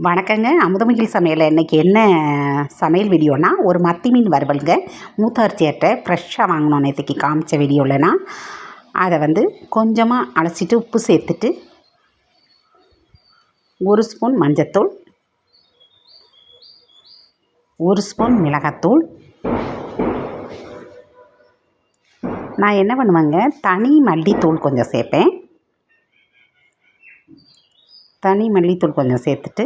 வணக்கங்க. அமுதமகிழ் சமையலில் இன்றைக்கி என்ன சமையல் வீடியோனா ஒரு மத்தி மீன் வறுவலுங்க. மூத்தார்ச்சியர்கிட்ட ஃப்ரெஷ்ஷாக வாங்கினோம் நேற்றுக்கு காமிச்ச வீடியோவில்னா அதை வந்து கொஞ்சமாக அலசிட்டு உப்பு சேர்த்துட்டு ஒரு ஸ்பூன் மஞ்சத்தூள் ஒரு ஸ்பூன் மிளகாத்தூள். நான் என்ன பண்ணுவேங்க தனி மல்லித்தூள் கொஞ்சம் சேர்ப்பேன். தனி மல்லித்தூள் கொஞ்சம் சேர்த்துட்டு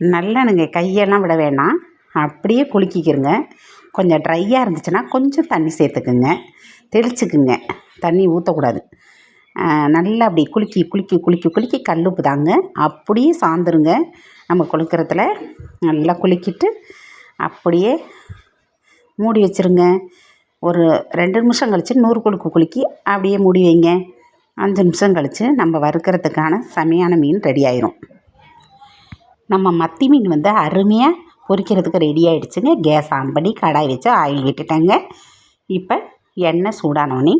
நல்லெண்ணெங்க கையெல்லாம் விட வேணாம். அப்படியே குலுக்கிக்கிறங்க கொஞ்சம் ட்ரையாக இருந்துச்சுன்னா கொஞ்சம் தண்ணி சேர்த்துக்குங்க. தெளிச்சுக்குங்க. தண்ணி ஊற்றக்கூடாது நல்லா அப்படி குலுக்கி குலுக்கி குலுக்கி குலுக்கி கல் உப்பு தாங்க அப்படியே சாந்துருங்க. நம்ம குளிக்கிறதுல நல்லா குலுக்கிட்டு அப்படியே மூடி வச்சுருங்க. ஒரு ரெண்டு நிமிஷம் கழித்து நூறு குலுக்கு குலுக்கி அப்படியே மூடி வைங்க. அஞ்சு நிமிஷம் கழித்து நம்ம வறுக்கிறதுக்கான செமையான மீன் ரெடி ஆயிரும். நம்ம மத்தி மீன் வந்து அருமையாக பொரிக்கிறதுக்கு ரெடி ஆகிடுச்சுங்க கேஸ் ஆன் பண்ணி கடாய் வச்சு ஆயில் விட்டுட்டேங்க. இப்போ எண்ணெய் சூடானோடனே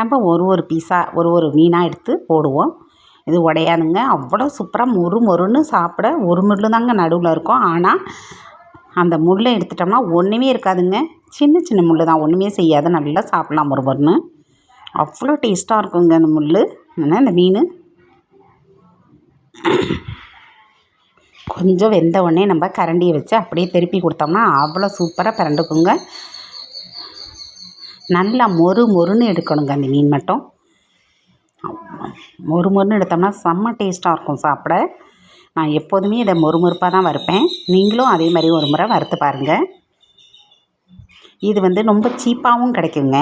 நம்ம ஒரு ஒரு பீஸாக ஒரு ஒரு மீனாக எடுத்து போடுவோம். இது உடையாதுங்க. அவ்வளோ சூப்பராக மொறு மொறுன்னு சாப்பிட ஒரு முள் தாங்க நடுவில் இருக்கும். ஆனால் அந்த முள்ளை எடுத்துட்டோம்னா ஒன்றுமே இருக்காதுங்க. சின்ன சின்ன முள் தான். ஒன்றுமே செய்யாது. நல்லா சாப்பிட்லாம் மொறு மொறுன்னு. அவ்வளோ டேஸ்ட்டாக இருக்குங்க அந்த முள் ஆனால் இந்த மீன். கொஞ்சம் வெந்த உடனே நம்ம கரண்டியை வச்சு அப்படியே திருப்பி கொடுத்தோம்னா அவ்வளோ சூப்பராக பிறண்டுக்குங்க நல்லா மொறு மொறுன்னு எடுக்கணுங்க அந்த மீன் மட்டும். மொறு மொறுன்னு எடுத்தோம்னா செம்ம டேஸ்ட்டாக இருக்கும் சாப்பிட. நான் எப்போதுமே இதை மொறுமொறுப்பாக தான் வறுப்பேன். நீங்களும் அதே மாதிரி ஒரு முறை வறுத்து பாருங்கள் இது வந்து ரொம்ப சீப்பாகவும் கிடைக்குங்க.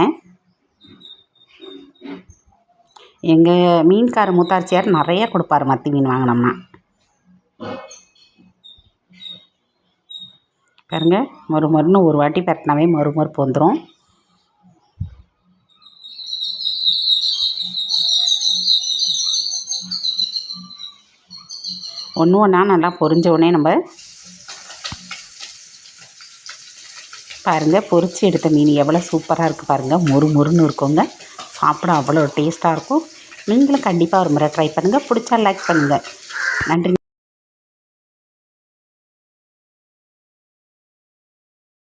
எங்கள் மீன்கார மூத்தாச்சியார் நிறைய கொடுப்பாரு மத்தி மீன் வாங்கினோம்னா. பாருங்க மொறு மொறுன்னு ஒரு வாட்டி பரட்டினாவே மொறு மறுப்பு வந்துடும் ஒன்று ஒன்றா நல்லா பொரிஞ்ச உடனே நம்ம பாருங்கள் பொரித்து எடுத்த மீன் எவ்வளோ சூப்பராக இருக்குது பாருங்கள் மொறு மொறுன்னு இருக்குங்க. சாப்பிட அவ்வளோ டேஸ்ட்டாக இருக்கும். நீங்களும் கண்டிப்பாக ஒரு முறை ட்ரை பண்ணுங்கள் பிடிச்சா லைக் பண்ணுங்கள் நன்றி.